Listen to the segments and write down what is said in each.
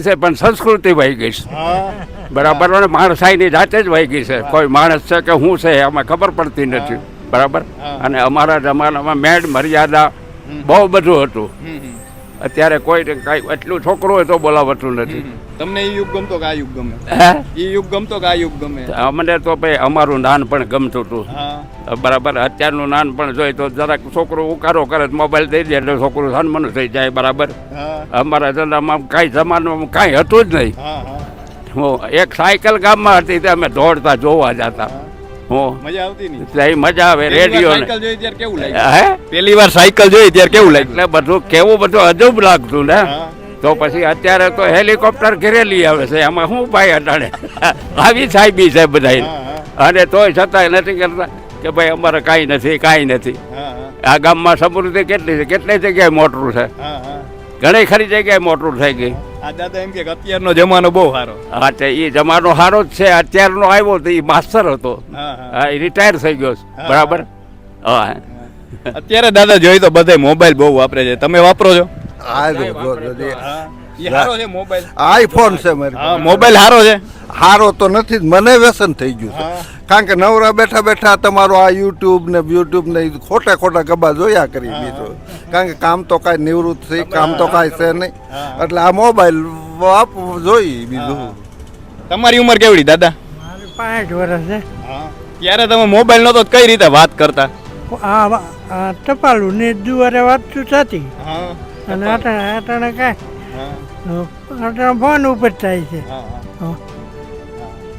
છે પણ સંસ્કૃતિ વહી ગઈ છે. બરાબર? માણસાઈની જાતે જ વહી ગઈ છે. કોઈ માણસ છે કે હું છે એમાં ખબર પડતી નથી. બરાબર? અને અમારા જમાનામાં મેડ મર્યાદા બહુ બધું હતું. અત્યારે કોઈ કાંઈ એટલું છોકરું હોય તો બોલાવતું નથી. તમને એ યુગ ગમતો કે આ યુગ ગમે? એ યુગ ગમતો કે આ યુગ ગમે? અમને તો ભાઈ અમારું નાનપણ ગમતું હતું. બરાબર અત્યારનું નાનપણ જોઈ તો જરાક છોકરું ઉકારો કરે મોબાઈલ દઈ દે એટલે છોકરું સન્માન થઈ જાય બરાબર? અમારા ધંધામાં કાંઈ જમાનામાં કાંઈ હતું જ નહીં. એક સાયકલ ગામમાં હતી તે અમે દોડતા જોવા જતા. મજા આવતી નહીં. મજા આવે રેડિયો સાયકલ જોઈ ત્યારે કેવું હે? પહેલી વાર સાયકલ જોઈ ત્યારે કેવું લાગ્યું? એટલે બધું કેવું બધું અજુબ લાગતું ને. તો પછી અત્યારે તો હેલિકોપ્ટર ઘેરેલી આવે છે એમાં શું ભાઈ અટાણે? આવી સાહેબી છે બધા અને તોય છતાંય નથી કરતા કે ભાઈ અમારે કાંઈ નથી કાંઈ નથી. આ ગામમાં સમૃદ્ધિ કેટલી છે? કેટલી જગ્યાએ મોટરું છે? હા, હા. ઘણી ખરી જગ્યાએ મોટું થઈ ગઈ આ દાદા એમ કે અત્યારનો જમાનો બહુ સારો. હા તે એ જમાનો સારો જ છે. અત્યારનો આવ્યો તો એ માસ્તર હતો. હા, હા. હા એ રિટાયર થઈ ગયો છે. બરાબર? હા. અત્યારે દાદા જોઈ તો બધે મોબાઈલ બહુ વાપરે છે. તમે વાપરો છો? આ સારો આઈફોન છે મારી મોબાઈલ સારો છે? હારો તો નથી જ, મને વ્યસન થઈ ગયું છે. કારણ કે નવરા બેઠા બેઠા તમારો આ યુટ્યુબ ને યુટ્યુબ ને ખોટા ખોટા ગબ્બા જોયા કરી બીજો. કારણ કે કામ તો કાંઈ નિવૃત્ત થઈ કામ તો કાંઈ છે નહીં. એટલે આ મોબાઈલ વાપ જોઈ બીજું તમારી ઉંમર કેવડી દાદા? પાંચ વર્ષ છે. ત્યારે તમે મોબાઈલ નહોતો કઈ રીતે વાત કરતા? આ આ ટપાલું ને દુવારે વાતચું થતી અને અટાણે અટાણે કાંઈ ફોન ઉપર થાય છે.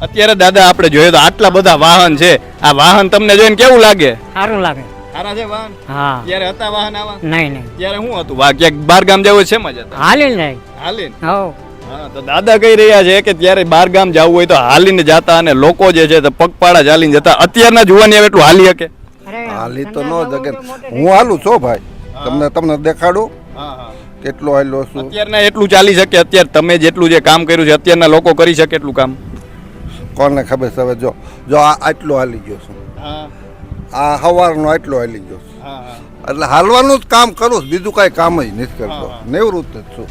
અત્યારે દાદા આપણે જોઈએ તો આટલા બધા વાહન છે. આ વાહન તમને જોઈને કેવું લાગે? સારું લાગે. સારા છે વાહન? હા. ત્યારે હતા વાહન આવા? નહીં નહીં. ત્યારે શું હતું? વાહ ક્યાંક બાર ગામ જવું છે મજા હાલી નહીં હાલી હો. હા તો દાદા કહી રહ્યા છે કે ત્યારે બાર ગામ જવું હોય તો હાલીને જતા અને લોકો જે છે તો પગપાળા ચાલીને જતા. અત્યારના જુવાની હવે એટલું હાલી શકે? હાલી તો ન જગે. હું હાલું છો ભાઈ. તમને તમને દેખાડું. કેટલો હાલ્યો છું? અત્યારના એટલું ચાલી શકે અત્યારે તમે જેટલું જે કામ કર્યું છે અત્યારના લોકો કરી શકે એટલું કામ. કોને ખબર છે? હવે જો જો આ આટલો હાલી ગયો છું. આ સવારનો આટલો હાલી ગયો છું. એટલે હાલવાનું જ કામ કરું છું, બીજું કાંઈ કામ જ નથી કરતો. નિવૃત્ત જ છું.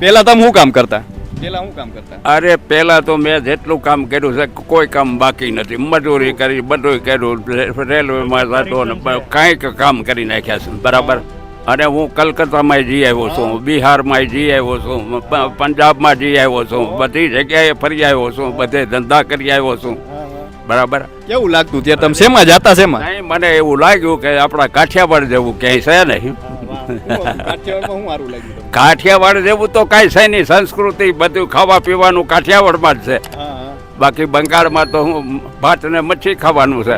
પેલા તમે શું કામ કરતા? શું કામ કરતા? અરે પહેલા તો મેં જેટલું કામ કર્યું છે કોઈ કામ બાકી નથી. મજૂરી કરી બધું કર્યું. રેલવેમાં જતો ને કાંઈક કામ કરી નાખ્યા છે બરાબર? અને હું કલકત્તામાં જઈ આવ્યો છું બિહારમાં જઈ આવ્યો છું પંજાબમાં જઈ આવ્યો છું બધી જગ્યાએ ફરી આવ્યો છું બધે ધંધા કરી આવ્યો છું. બરાબર? કેવું લાગતું ત્યાં? તમે શેમાં જતા શેમાં? નહીં મને એવું લાગ્યું કે આપણા કાઠિયાવાડ જેવું ક્યાંય છે નહીં. કાઠિયાવાડ જેવું તો કાંઈ છે નહીં સંસ્કૃતિ બધું ખાવા પીવાનું કાઠિયાવાડમાં જ છે. બાકી બંગાળમાં તો હું ભાત ને મચ્છી ખાવાનું છે.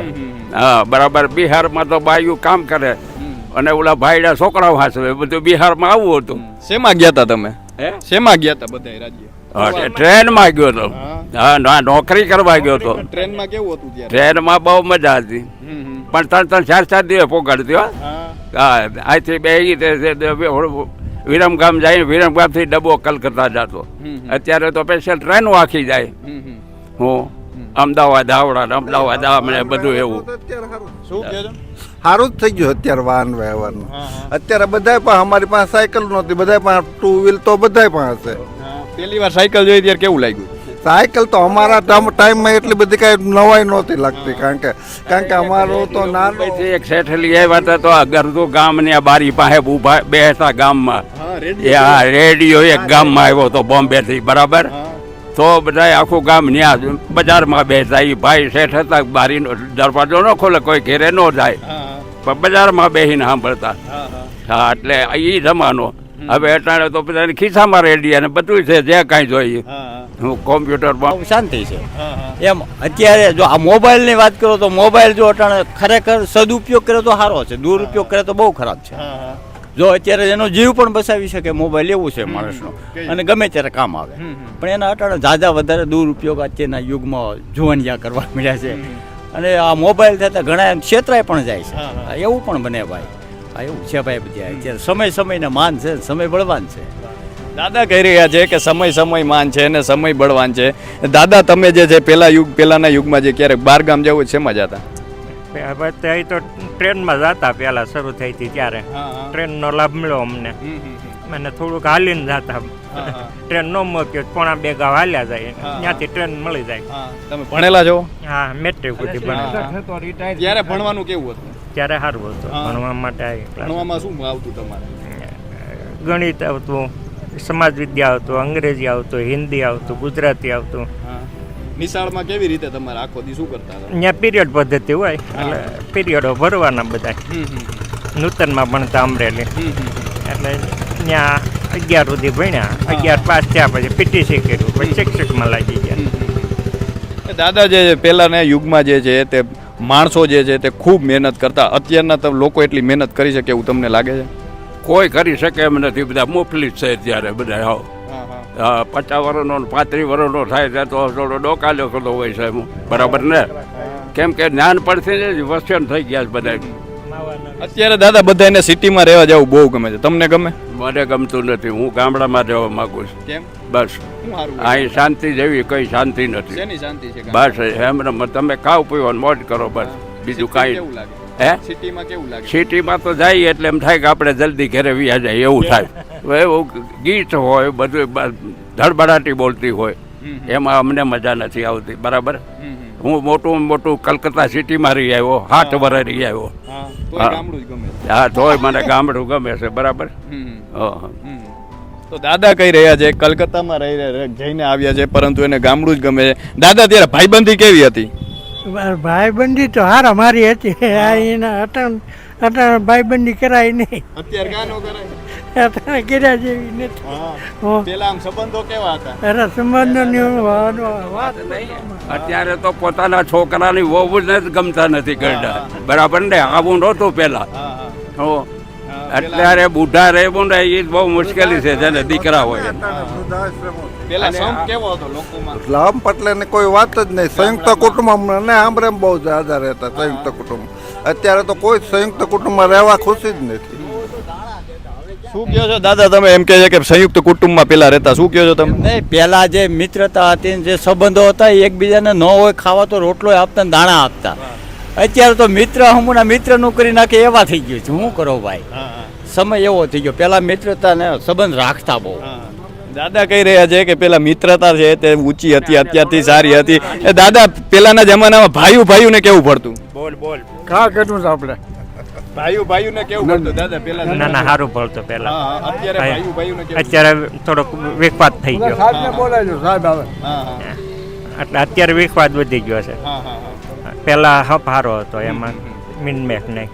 હા બરાબર. બિહારમાં તો બાયું કામ કરે. અને ઓલા ભાઈડા છોકરાઓ હાસવે બધું બિહારમાં આવું હતું. શેમાં ગયા તા તમે? હે? શેમાં ગયા હતા બધા રાજ્ય? ટ્રેનમાં ગયો હતો હા. ના નોકરી કરવા ગયો હતો ટ્રેનમાં કેવું હતું ટ્રેનમાં બહુ મજા હતી. પણ ત્રણ ત્રણ ચાર ચાર દિવસ પોગાડતી હો. અહીંથી બે વિરમગામ જાય વિરમગામથી ડબ્બો કલકત્તા જતો. અત્યારે તો સ્પેશિયલ ટ્રેનો આખી જાય. હું અમદાવાદ આવડા અમદાવાદ આવે મને બધું એવું. શું સારું જ થઈ ગયું અત્યારે વાહન વ્યવહારનું. અત્યારે બધાય પણ અમારી પાસે સાયકલ નહોતી બધાય પાસે ટુ વ્હીલ તો બધાય પાસે પહેલી વાર સાયકલ જોઈ ત્યારે કેવું લાગ્યું? સાયકલ તો અમારા ટાઈમમાં એટલી બધી કાંઈ નવાઈ નહોતી લાગતી કારણ કે કારણ કે અમારો તો નાનો એક શેઠલી આવ્યા હતા તો આ ગામ ને આ બારી પાસે ઊભા બેસતા ગામમાં. એ આ રેડિયો એક ગામમાં આવ્યો તો બોમ્બે થી બરાબર તો બધા આખું ગામ ન્યા બજારમાં બેસતા એ ભાઈ શેઠ હતા બારીનો દરવાજો ન ખોલે કોઈ ઘેરે ન જાય. બજારમાં બેસીને સાંભળતા. હા એટલે એ જમાનો. હવે અટાણે તો બધાને ખિસ્સામાં રેડી અને બધું છે જે કાંઈ જોઈએ. હું કોમ્પ્યુટરમાં. શાંતિ છે. એમ અત્યારે જો આ મોબાઈલની વાત કરો તો મોબાઈલ જો અટાણે ખરેખર સદુપયોગ કરે તો સારો છે દુરુપયોગ કરે તો બહુ ખરાબ છે. જો અત્યારે એનો જીવ પણ બચાવી શકે મોબાઈલ એવું છે માણસનો. અને ગમે ત્યારે કામ આવે. પણ એના અટાણે ઝાઝા વધારે દુરુપયોગ અત્યારના યુગમાં જુવાનિયા કરવા મળ્યા છે. અને આ મોબાઈલ થતાં ઘણા ક્ષેત્રાય પણ જાય છે. હા, એવું પણ બને ભાઈ. આ એવું છે ભાઈ બધા અત્યારે સમય સમયને માન છે સમય બળવાન છે. દાદા કહી રહ્યા છે કે સમય સમય માન છે અને સમય બળવાન છે. દાદા તમે જે છે પેલા યુગ પેલાના યુગમાં જે ક્યારેક બાર ગામ જવું છે એમાં જતા? અત્યારે તો ટ્રેનમાં જતા પહેલાં શરૂ થઈ હતી ત્યારે. ટ્રેનનો લાભ મળ્યો અમને. અને થોડુંક હાલીને જતા ટ્રેન નો મૂક્યો પોણા બે ગાવ હાલ્યા જાય. ત્યાંથી ટ્રેન મળી જાય. તમે ભણેલા છો? હા મેટ્રિક સુધી ભણેલા. ત્યારે ભણવાનું કેવું હતું? ત્યારે સારું હતું. ભણવા માટે ભણવામાં શું આવતું તમારે? ગણિત આવતું સમાજ વિદ્યા આવતું અંગ્રેજી આવતું હિન્દી આવતું ગુજરાતી આવતું. નિશાળમાં કેવી રીતે તમારે આખો દી શું કરતા હતા? અહીંયા પીરિયડ પદ્ધતિ હોય એટલે પીરિયડો ભરવાના બધા. નૂતનમાં ભણતા અમરેલી. એટલે ત્યાં અગિયાર સુધી ભણ્યા. અગિયાર પાસ થયા પછી પીટીસી કર્યું પછી શિક્ષકમાં લાગી ગયા. દાદા જે પહેલાના યુગમાં જે છે તે માણસો જે છે તે ખૂબ મહેનત કરતા. અત્યારના તો લોકો એટલી મહેનત કરી શકે એવું તમને લાગે છે? કોઈ કરી શકે એમ નથી. બધા મોફલી છે ત્યારે બધા આવો હા, પચાસ વર્ષનો પાંત્રી પાંત્રીસ વર્ષનો થાય ત્યાં તો થોડો ડોકા કરતો હોય છે એમ. બરાબર ને? કેમ કે જ્ઞાન પડશે ને વસ્યન થઈ ગયા છે બધા અત્યારે દાદા બધાને સિટીમાં રહેવા જવું બહુ ગમે છે. તમને ગમે? મને ગમતું નથી. હું ગામડામાં રહેવા માંગુ છું. કેમ? બસ. અહીં શાંતિ જેવી કઈ શાંતિ નથી. બસ એમ તમે ખાવ પીવો મોજ કરો બસ. બીજું કાંઈ હે? સિટીમાં કેવું લાગે? સિટીમાં તો જાય એટલે એમ થાય કે આપણે જલ્દી ઘરે વ્યા જાય એવું થાય. એવું ગીત હોય બધું ધડબડાટી બોલતી હોય. એમાં અમને મજા નથી આવતી બરાબર. હું મોટું મોટું કલકત્તા સિટીમાં રહી આવ્યો હાથ વર્ષ રહી આવ્યો. હા તોય મને ગામડું ગમે છે બરાબર. તો દાદા કઈ રહ્યા છે? કલકત્તામાં રહી રહ્યા- જઈને આવ્યા છે પરંતુ એને ગામડું જ ગમે છે. દાદા ત્યારે ભાઈબંધી કેવી હતી? ભાઈબંધી તો હાર અમારી હતી. આ એના અટણ અટણ ભાઈબંધી કરાય નહીં. અત્યારે ગાનો કરાય? કર્યા જેવી નથી. પેલા આમ સંબંધો કેવા હતા? અરે સંબંધોની વાત વાત અત્યારે તો પોતાના છોકરાની વહુ જ ગમતા નથી કરતા બરાબર ને? આવું નહોતું પેલા. હા હા. હો. અત્યારે બુઢા રહેવું ને એ બહુ મુશ્કેલી છે જેને દીકરા હોય. લોકોમાં? એટલે ને કોઈ વાત જ નહીં. સંયુક્ત કુટુંબ ને આમ રેમ બહુ જાદા રહેતા સંયુક્ત કુટુંબ અત્યારે તો કોઈ સંયુક્ત કુટુંબમાં રહેવા ખુશી જ નથી. શું કહો છો? દાદા તમે એમ કહે છે કે સંયુક્ત કુટુંબમાં પેલા રહેતા. શું કહો છો તમે? નહીં પહેલા જે મિત્રતા હતી જે સંબંધો હતા એકબીજાને ન હોય ખાવા તો રોટલો આપતા ને દાણા આપતા. અત્યારે તો મિત્ર હમણાં મિત્રનું કરી નાખે એવા થઈ ગયું છે. શું કરો ભાઈ? સમય એવો થઈ ગયો. પેલા મિત્રતા ને સંબંધ રાખતા બહુ. દાદા કહી રહ્યા છે કે પેલા મિત્રતા છે તે ઊંચી હતી અત્યારથી સારી હતી. એ દાદા પેલાના જમાનામાં ભાઈઓ ભાઈઓ ને કેવું પડતું? બોલ બોલ. કા છે આપણે? ભાઈઓ ભાઈઓ ને કેવું પડતું? દાદા પેલા ના ના સારું હા, હા, અત્યારે હા. ભાઈઓ ભાઈઓ ને અત્યારે થોડોક વિખવાદ થઈ ગયો. સાહેબને બોલાજો સાહેબ આવે હા હા. એટલે અત્યારે વિખવાદ વધી ગયો છે. હા હા હા. પહેલા હપ હતો એમાં મિનમેક નહીં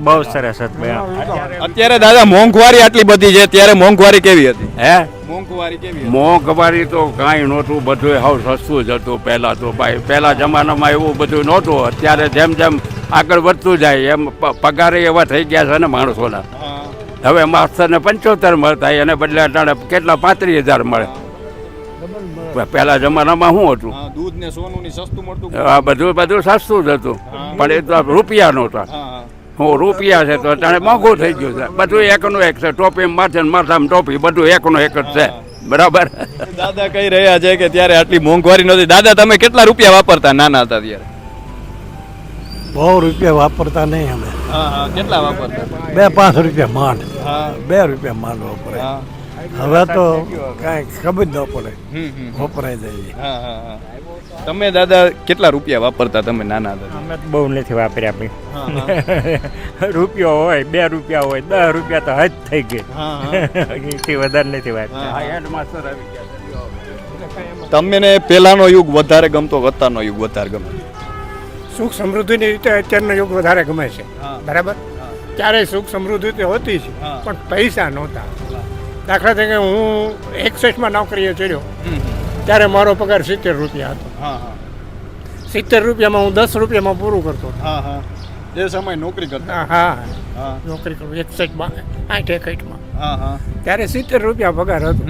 બહુ સરસ હતું અત્યારે દાદા મોંઘવારી આટલી બધી છે ત્યારે મોંઘવારી કેવી હતી? હે? મોંઘવારી કેવી મોંઘવારી તો કાંઈ નહોતું બધું હાવ સસ્તું જ હતું પહેલાં તો. ભાઈ પહેલા જમાનામાં એવું બધું નહોતું અત્યારે જેમ જેમ આગળ વધતું જાય એમ પ- પગારે એવા થઈ ગયા છે ને માણસોના. હવે માસ્તરને પંચોતેર મળતા એને બદલે અટાણે કેટલા પાંત્રીસ હજાર મળે. પહેલા જમાનામાં શું હતું? દૂધ ને સોનું ની સસ્તું મળતું આ બધું બધું સસ્તું જ હતું. પણ એ તો રૂપિયા નહોતા. હા રૂપિયા છે તો અટાણે મોંઘું થઈ ગયું છે. બધું એકનું એક છે. ટોપી માથે માથામાં ટોપી બધું એકનું એક જ છે. બરાબર? દાદા કહી રહ્યા છે કે ત્યારે આટલી મોંઘવારી નથી દાદા તમે કેટલા રૂપિયા વાપરતા નાના હતા ત્યારે? બહુ રૂપિયા વાપરતા નહીં અમે. કેટલા વાપરતા? બે પાંચ રૂપિયા માંડ. બે રૂપિયા માંડ વપરાય હા. હવે તો કાંઈ ખબર ન પડે. વપરાઈ જાય. તમે દાદા કેટલા રૂપિયા વાપરતા તમે નાના હતા અમે બહુ નથી વાપર્યા ભાઈ. રૂપિયો હોય બે રૂપિયા હોય દસ રૂપિયા તો હજ થઈ ગઈ. એથી વધારે નથી વાપર્યા. તમને પહેલાનો યુગ વધારે ગમતો અત્યારનો યુગ વધારે ગમે? સુખ સમૃદ્ધિની રીતે અત્યારનો યુગ વધારે ગમે છે. બરાબર? ત્યારે સુખ સમૃદ્ધિ તો હોતી છે પણ પૈસા નહોતા. દાખલા તરીકે હું એકસઠમાં નોકરીએ ચડ્યો. ત્યારે મારો પગાર સિત્તેર રૂપિયા હતો. હા હા. સિત્તેર રૂપિયામાં હું દસ રૂપિયામાં પૂરું કરતો હા હા. એ સમય નોકરી કરતા. હા નોકરી કરું એકસઠમાં આઠ એકઠમાં હા હા. ત્યારે સિત્તેર રૂપિયા પગાર હતો.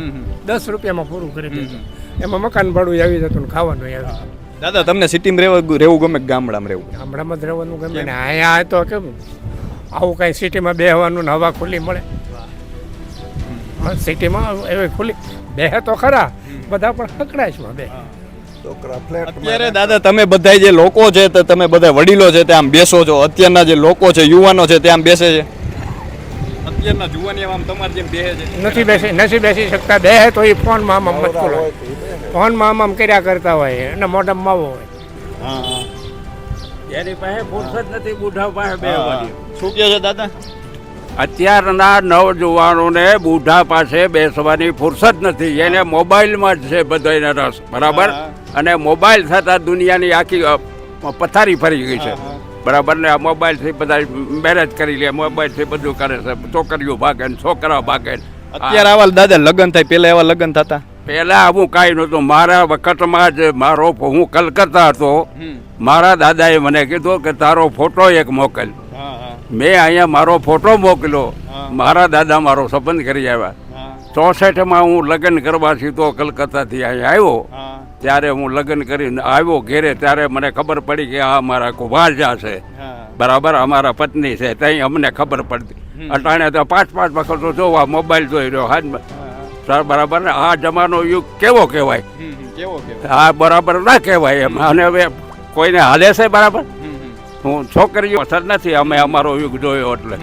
દસ રૂપિયામાં પૂરું કરી દીધું. એમાં મકાન ભાડું આવી જતું ને ખાવાનું આવી. દાદા તમને સિટીમાં રહેવું રહેવું ગમે ગામડામાં રહેવું? ગામડામાં જ રહેવાનું ગમે ને અહીંયા તો કેમ? આવું કાંઈ સિટીમાં બેહવાનું ને હવા ખુલ્લી મળે. સિટીમાં એવી ખુલ્લી બે તો ખરા બધા પણ હકડાશમાં બે. અત્યારે દાદા તમે બધા જે લોકો છે તે તમે બધા વડીલો છે તે આમ બેસો છો. અત્યારના જે લોકો છે યુવાનો છે તે આમ બેસે છે. અત્યારના જુવાની આમ તમારે જેમ બેહે છે. નથી બેસી નથી બેસી શકતા. બે તો એ ફોનમાં આમ આમ મચકોલ હોય ફોનમાં આમ આમ કર્યા કરતા હોય અને મોઢામાં માવો હોય. હા હા. એની પાસે ફુરસત નથી બુઢા પાસે બે શું કહે છે દાદા? અત્યારના નવજુવાનોને બુઢા પાસે બેસવાની ફુરસત નથી. એને મોબાઈલમાં જ છે બધાને રસ. બરાબર? અને મોબાઈલ થતાં દુનિયાની આખી પથારી ફરી ગઈ છે. બરાબર? ને આ મોબાઈલથી બધા મેરેજ કરી લે મોબાઈલથી બધું કરે છે. છોકરીઓ ભાગે ને છોકરા ભાગે અત્યારે આવા દાદા લગ્ન થાય પહેલાં એવા લગ્ન થતા? પહેલા હું કાંઈ નહોતું. મારા વખતમાં જ મારો હું કલકત્તા હતો. મારા દાદાએ મને કીધું કે તારો ફોટો એક મોકલ. હા હા મેં અહીંયા મારો ફોટો મોકલ્યો. મારા દાદા મારો સંબંધ કરી આવ્યા. ચોસઠમાં હું લગ્ન કરવા સીધો કલકત્તાથી અહીંયા આવ્યો. ત્યારે હું લગ્ન કરીને આવ્યો ઘેરે ત્યારે મને ખબર પડી કે આ મારા કુભારજા છે. બરાબર અમારા પત્ની છે ત્યાં અમને ખબર પડતી. અટાણે તો પાંચ પાંચ વખત જોવા મોબાઈલ જોઈ રહ્યો. હાજમાં સર બરાબર ને? આ જમાનો યુગ કેવો કહેવાય? કેવો બરાબર ના કહેવાય એમ. અને હવે કોઈને હાલે છે બરાબર. હું છોકરીઓ અસર નથી અમે અમારો યુગ જોયો એટલે.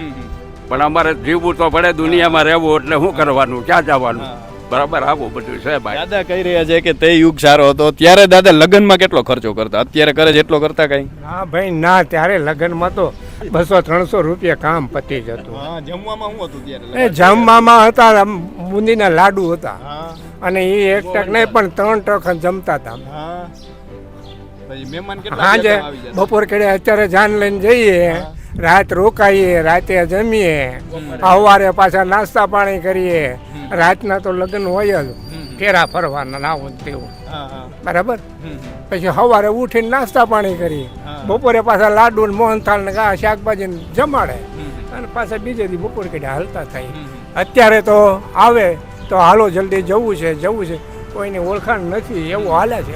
પણ અમારે જીવવું તો પડે દુનિયામાં રહેવું એટલે શું કરવાનું ક્યાં જવાનું? બરાબર આવું બધું છે ભાઈ. દાદા કહી રહ્યા છે કે તે યુગ સારો હતો. ત્યારે દાદા લગ્નમાં કેટલો ખર્ચો કરતા? અત્યારે કરે છે એટલો કરતા કઈ? ના ભાઈ ના ત્યારે લગ્નમાં તો બસો ત્રણસો રૂપિયા કામ પતી જતું. જમવામાં શું હતું ત્યારે? એ જમવામાં હતા બુંદીના લાડુ હતા. અને એ એક ટક નહીં પણ ત્રણ ટક જમતા હતા. સાંજે બપોર કેડે અત્યારે જાન લઈને જઈએ રાત રોકાઈએ રાતે જમીએ સવારે પાછા નાસ્તા પાણી કરીએ. રાતના તો લગ્ન હોય જ. ફેરા ફરવાના ના હોય તેવું. બરાબર? પછી સવારે ઉઠીને નાસ્તા પાણી કરીએ. બપોરે પાછા લાડુ ને મોહનથાળ ને આ શાકભાજી ને જમાડે અને પાછા બીજે દી બપોર કઢી હાલતા થાય. અત્યારે તો આવે તો હાલો જલ્દી જવું છે જવું છે. કોઈની ઓળખાણ નથી એવું હાલે છે.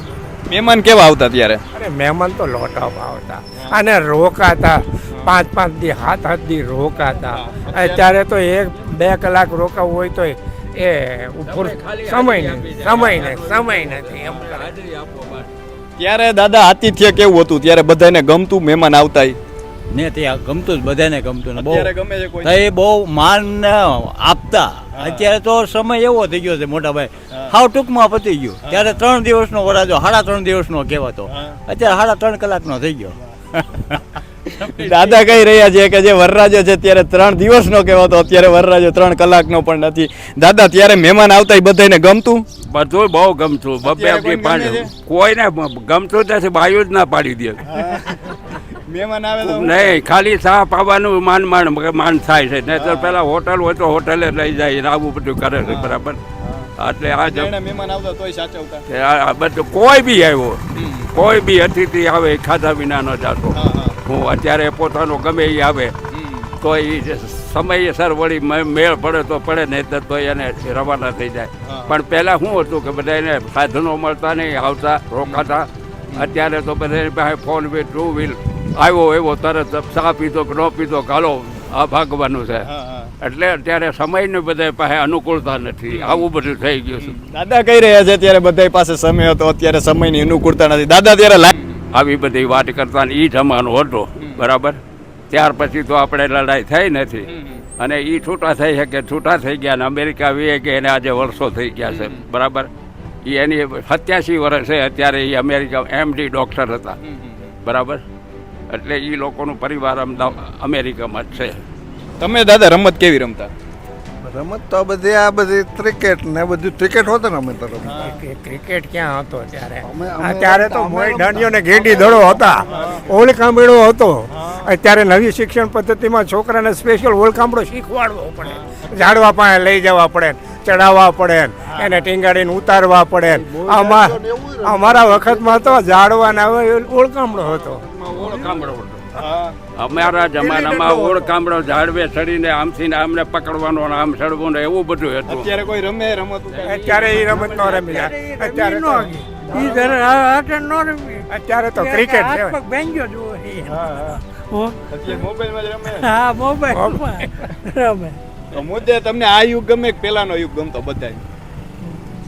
મહેમાન કેવા આવતા ત્યારે? અરે મહેમાન તો લોટા આવતા. અને રોકાતા. પાંચ પાંચ દી હાથ હાથ દી રોકાતા. અત્યારે તો એક બે કલાક રોકાવું હોય તો એ ઉપર સમય નથી સમય નથી સમય નથી એમ ત્યારે દાદા આતિથ્ય કેવું હતું? ત્યારે બધાને ગમતું મહેમાન આવતા? ને તે આ ગમતું જ બધાને ગમતું ને બહુ. અત્યારે ગમે છે કોઈ. તો એ બહુ માન આપતા. અત્યારે તો સમય એવો થઈ ગયો છે મોટા ભાઈ. હાવ ટૂંકમાં પતી ગયું. ત્યારે ત્રણ દિવસનો વરાજો સાડા ત્રણ દિવસનો કહેવાતો. અત્યારે સાડા ત્રણ કલાકનો થઈ ગયો. દાદા કહી રહ્યા છે કે જે વરરાજો છે ત્યારે ત્રણ દિવસનો કહેવાતો. અત્યારે વરરાજો ત્રણ કલાકનો પણ નથી. દાદા ત્યારે મહેમાન આવતા એ બધાને ગમતું? બધું બહુ ગમતું. બબે અત્યારે અબી કોઈને ગમતું નથી બાયું જ ના પાડી દે. મહેમાન આવે નહીં ખાલી ચા પાવાનું માન માન માન થાય છે. નહીં તો પેલા હોટલ હોય તો હોટલે લઈ જાય આવું બધું કરે છે બરાબર? એટલે આ જ મહેમાન આવતા તોય સાચવતા. બધું કોઈ બી આવ્યો કોઈ બી અતિથિ આવે ખાધા વિના ન જાતો. હું અત્યારે પોતાનો ગમે એ આવે તો એ સમયસર વળી મેળ પડે તો પડે નહીં તો એને રવાના થઈ જાય. પણ પહેલાં શું હતું કે બધાને સાધનો મળતા નહીં આવતા રોકાતા. અત્યારે તો બધાની પાસે ફોન વ્હીલ ટુ વ્હીલ આવ્યો એવો તરત ચા પીધો કે ન પીધો ગાલો આ ભાગવાનું છે. એટલે અત્યારે સમયને બધા પાસે અનુકૂળતા નથી. આવું બધું થઈ ગયું છે. દાદા કહી રહ્યા છે? ત્યારે બધા પાસે સમય હતો. અત્યારે સમયની અનુકૂળતા નથી. દાદા ત્યારે આવી બધી વાત કરતા ને એ જમાનો હતો. બરાબર? ત્યાર પછી તો આપણે લડાઈ થઈ નથી. અને એ છૂટા થઈ શકે છૂટા થઈ ગયા ને અમેરિકા વી કે એને આજે વર્ષો થઈ ગયા છે. બરાબર? એ એની સત્યાસી વર્ષ છે અત્યારે એ અમેરિકા એમડી ડૉક્ટર હતા. બરાબર? એટલે એ લોકોનું પરિવાર અમદાવાદ અમેરિકામાં જ છે. તમે દાદા રમત કેવી રમતા? રમત તો બધી આ બધી ક્રિકેટ ને બધું ક્રિકેટ હોતો ને અમે તો ક્રિકેટ ક્યાં હતો ત્યારે? ત્યારે તો મોય ડાંડિયો ને ઘેડી દડો હતા. ઓળકાંબીડો હતો. અત્યારે નવી શિક્ષણ પદ્ધતિમાં છોકરાને સ્પેશિયલ ઓળકાંબડો શીખવાડવો પડે. ઝાડવા પાસે લઈ જવા પડે ચડાવવા પડે એને ટીંગાડીને ઉતારવા પડે. આમાં અમારા વખતમાં તો ઝાડવાના ઓળકાંબડો હતો ઓળખામણો હતો. અમારા જમાનામાં ઓળખામણો ઝાડવે ચડીને આમથી ને આમને પકડવાનો ને આમ ચડવું ને એવું બધું હતું. અત્યારે કોઈ રમે રમત અત્યારે એ રમત નો રમી અત્યારે નો રમી. અત્યારે તો ક્રિકેટ છે બેંગ્યો જુઓ. હો. અત્યારે મોબાઈલમાં જ રમે. હા મોબાઈલ. રમે. તો મુદ્દે તમને આ યુગ ગમે કે પેલાનો યુગ ગમતો બધાય?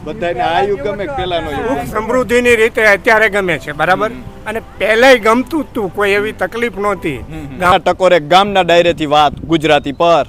બધાને આ યુગ ગમે કે પેલાનો યુગ સમૃદ્ધિની રીતે અત્યારે ગમે છે બરાબર? અને પહેલાય ગમતું હતું તું કોઈ એવી તકલીફ નહોતી. ટકોરે ગામના ડાયરેથી વાત ગુજરાતી પર.